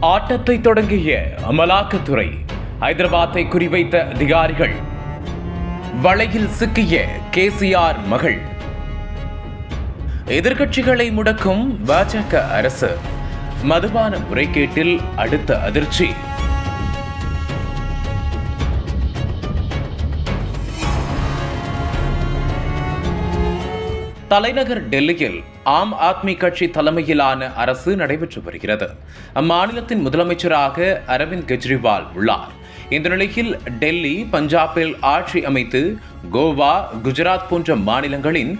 ஆட்டத்தை தொடங்கிய அமலாக்கத்துறை ஹைதராபாத்தை குறிவைத்த அதிகாரிகள் வலையில் சிக்கிய கேசிஆர் மகள். எதிர்கட்சிகளை முடக்கும் பாஜக அரசு. மதுபான முறைகேட்டில் அடுத்த அதிர்ச்சி. தலைநகர் டெல்லியில் ஆம் ஆத்மி கட்சி தலைமையிலான அரசு நடைபெற்று வருகிறது. அம்மாநிலத்தின் முதலமைச்சராக அரவிந்த் கெஜ்ரிவால் உள்ளார். இந்த நிலையில் டெல்லி பஞ்சாபில் ஆட்சி அமைத்து கோவா குஜராத் போன்ற மாநிலங்களின்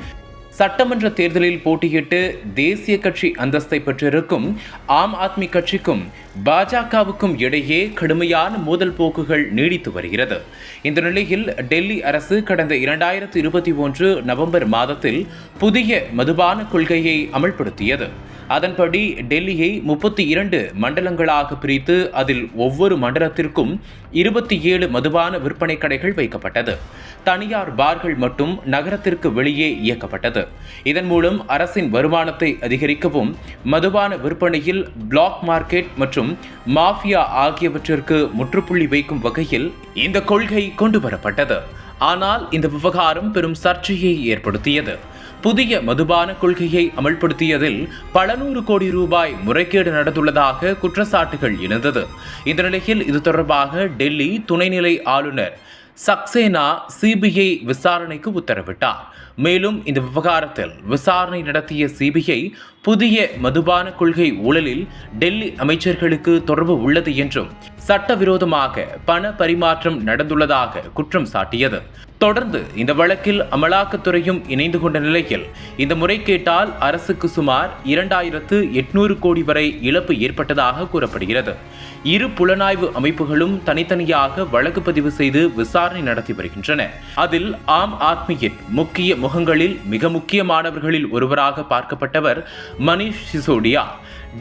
சட்டமன்ற தேர்தலில் போட்டியிட்டு தேசிய கட்சி அந்தஸ்தை பெற்றிருக்கும் ஆம் ஆத்மி கட்சிக்கும் பாஜகவுக்கும் இடையே கடுமையான மோதல் போக்குகள் நீடித்து வருகிறது. இந்த நிலையில் டெல்லி அரசு கடந்த இரண்டாயிரத்து இருபத்தி ஒன்று நவம்பர் மாதத்தில் புதிய மதுபான கொள்கையை அமல்படுத்தியது. அதன்படி டெல்லியை முப்பத்தி இரண்டு மண்டலங்களாக பிரித்து அதில் ஒவ்வொரு மண்டலத்திற்கும் இருபத்தி ஏழு மதுபான விற்பனை கடைகள் வைக்கப்பட்டது. தனியார் பார்கள் மட்டும் நகரத்திற்கு வெளியே இயக்கப்பட்டது. இதன் மூலம் அரசின் வருமானத்தை அதிகரிக்கவும் மதுபான விற்பனையில் பிளாக் மார்க்கெட் மற்றும் மாஃபியா ஆகியவற்றிற்கு முற்றுப்புள்ளி வைக்கும் வகையில் இந்த கொள்கை கொண்டு வரப்பட்டது ஆனால் இந்த விவகாரம் பெரும் சர்ச்சையை ஏற்படுத்தியது. புதிய மதுபான கொள்கையை அமல்படுத்தியதில் பல நூறு கோடி ரூபாய் முறைகேடு நடந்துள்ளதாக குற்றச்சாட்டுகள் எழுந்தது. இந்த நிலையில் இது தொடர்பாக டெல்லி துணைநிலை ஆளுநர் சக்சேனா சிபிஐ விசாரணைக்கு உத்தரவிட்டார். மேலும் இந்த விவகாரத்தில் விசாரணை நடத்திய சிபிஐ புதிய மதுபான கொள்கை ஊழலில் டெல்லி அமைச்சர்களுக்கு தொடர்பு உள்ளது என்றும் சட்டவிரோதமாக பண பரிமாற்றம் நடந்துள்ளதாக குற்றம் சாட்டியது. தொடர்ந்து இந்த வழக்கில் அமலாக்கத்துறையும் இணைந்து கொண்ட நிலையில் இந்த முறைகேட்டால் அரசுக்கு சுமார் இரண்டாயிரத்து எட்நூறு கோடி வரை இழப்பு ஏற்பட்டதாக கூறப்படுகிறது. இரு புலனாய்வு அமைப்புகளும் தனித்தனியாக வழக்கு பதிவு செய்து விசாரணை நடத்தி வருகின்றன. அதில் ஆம் ஆத்மியின் முக்கிய முகங்களில் மிக முக்கியமானவர்களில் ஒருவராக பார்க்கப்பட்டவர் மணிஷ் சிசோடியா.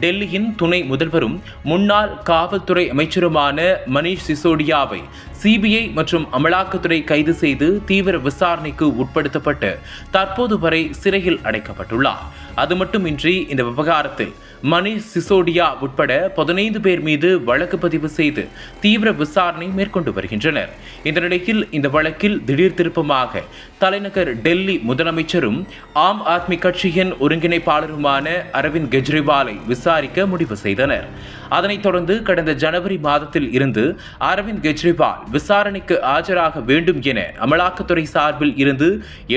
டெல்லியின் துணை முதல்வரும் முன்னாள் காவல்துறை அமைச்சருமான மணீஷ் சிசோடியாவை சிபிஐ மற்றும் அமலாக்கத்துறை கைது செய்து தீவிர விசாரணைக்கு உட்படுத்தப்பட்டு தற்போது வரை சிறையில் அடைக்கப்பட்டுள்ளார். அது மட்டுமின்றி இந்த விவகாரத்தில் மணீஷ் சிசோடியா உட்பட பதினைந்து பேர் மீது வழக்கு பதிவு செய்து தீவிர விசாரணை மேற்கொண்டு வருகின்றனர். இந்த நிலையில் இந்த வழக்கில் திடீர் திருப்பமாக தலைநகர் டெல்லி முதலமைச்சரும் ஆம் ஆத்மி கட்சியின் ஒருங்கிணைப்பாளருமான அரவிந்த் கெஜ்ரிவாலை விசாரிக்க முடிவு செய்தனர். அதனைத் தொடர்ந்து கடந்த ஜனவரி மாதத்தில் இருந்து அரவிந்த் கெஜ்ரிவால் விசாரணைக்கு ஆஜராக வேண்டும் என அமலாக்கத்துறை சார்பில் இருந்து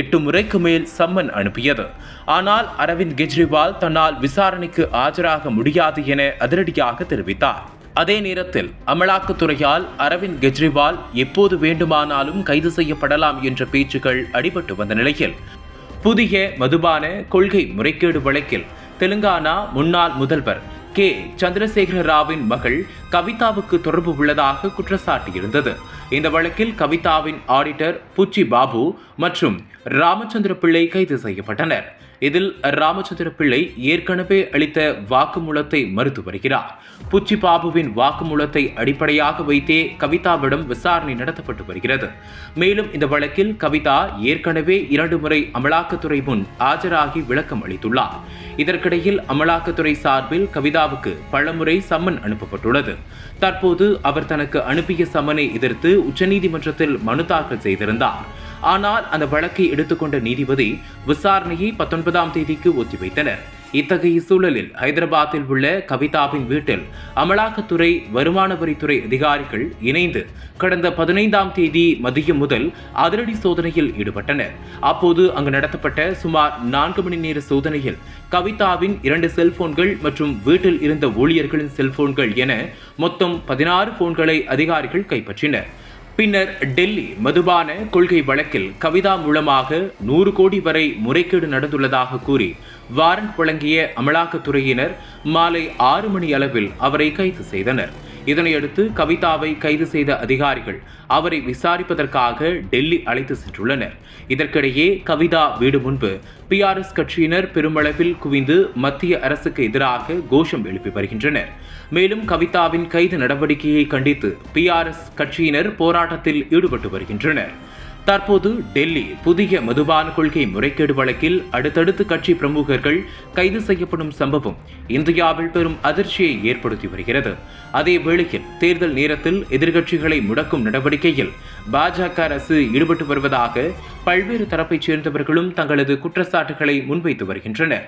எட்டு முறைக்கு மேல் சம்மன் அனுப்பியது. ஆனால் அரவிந்த் கெஜ்ரிவால் தன்னால் விசாரணைக்கு ஆஜராக முடியாது என அதிரடியாக தெரிவித்தார். அதே நேரத்தில் அமலாக்கத்துறையால் அரவிந்த் கெஜ்ரிவால் எப்போது வேண்டுமானாலும் கைது செய்யப்படலாம் என்ற பேச்சுக்கள் அடிபட்டு வந்த நிலையில் புதிய மதுபான கொள்கை முறைகேடு வழக்கில் தெலுங்கானா முன்னாள் முதல்வர் கே. சந்திரசேகர ராவின் மகள் கவிதாவுக்கு தொடர்பு உள்ளதாக குற்றச்சாட்டியிருந்தது. இந்த வழக்கில் கவிதாவின் ஆடிட்டர் புச்சி பாபு மற்றும் ராமச்சந்திர பிள்ளை கைது செய்யப்பட்டனர். இதில் ராமச்சந்திர பிள்ளை ஏற்கனவே அளித்த வாக்குமூலத்தை மறுத்து வருகிறார். புச்சி பாபுவின் வாக்குமூலத்தை அடிப்படையாக வைத்தே கவிதாவிடம் விசாரணை நடத்தப்பட்டு வருகிறது. மேலும் இந்த வழக்கில் கவிதா ஏற்கனவே இரண்டு முறை அமலாக்கத்துறை முன் ஆஜராகி விளக்கம் அளித்துள்ளார். இதற்கிடையில் அமலாக்கத்துறை சார்பில் கவிதாவுக்கு பலமுறை சம்மன் அனுப்பப்பட்டுள்ளது. தற்போது அவர் தனக்கு அனுப்பிய சம்மனை எதிர்த்து உச்சநீதிமன்றத்தில் மனு தாக்கல் செய்திருந்தார். ஆனால் அந்த வழக்கை எடுத்துக்கொண்ட நீதிபதி விசாரணையை பத்தொன்பதாம் தேதிக்கு ஒத்திவைத்தனர். இத்தகைய சூழலில் ஹைதராபாத்தில் உள்ள கவிதாவின் வீட்டில் அமலாக்கத்துறை வருமான வரித்துறை அதிகாரிகள் இணைந்து கடந்த பதினைந்தாம் தேதி மதியம் முதல் அதிரடி சோதனையில் ஈடுபட்டனர். அப்போது அங்கு நடத்தப்பட்ட சுமார் நான்கு மணி நேர சோதனையில் கவிதாவின் இரண்டு செல்போன்கள் மற்றும் வீட்டில் இருந்த ஊழியர்களின் செல்போன்கள் என மொத்தம் பதினாறு போன்களை அதிகாரிகள் கைப்பற்றினர். பின்னர் டெல்லி மதுபான கொள்கை வழக்கில் கவிதா மூலமாக நூறு கோடி வரை முறைகேடு நடந்துள்ளதாக கூறி வாரண்ட் வழங்கிய அமலாக்கத்துறையினர் மாலை ஆறு மணி அளவில் அவரை கைது செய்தனர். இதனையடுத்து கவிதாவை கைது செய்த அதிகாரிகள் அவரை விசாரிப்பதற்காக டெல்லி அழைத்து சென்றுள்ளனர். இதற்கிடையே கவிதா வீடு முன்பு பிஆர்எஸ் கட்சியினர் பெருமளவில் குவிந்து மத்திய அரசுக்கு எதிராக கோஷம் எழுப்பி வருகின்றனர். மேலும் கவிதாவின் கைது நடவடிக்கையை கண்டித்து பிஆர்எஸ் கட்சியினர் போராட்டத்தில் ஈடுபட்டு வருகின்றனர். தற்போது டெல்லி புதிய மதுபான கொள்கை முறைகேடு வழக்கில் அடுத்தடுத்து கட்சி பிரமுகர்கள் கைது செய்யப்படும் சம்பவம் இந்தியாவில் பெரும் அதிர்ச்சியை ஏற்படுத்தி வருகிறது. அதே வேளையில் தேர்தல் நேரத்தில் எதிர்க்கட்சிகளை முடக்கும் நடவடிக்கையில் பாஜக அரசு ஈடுபட்டு வருவதாக பல்வேறு தரப்பைச் சேர்ந்தவர்களும் தங்களது குற்றச்சாட்டுகளை முன்வைத்து வருகின்றனர்.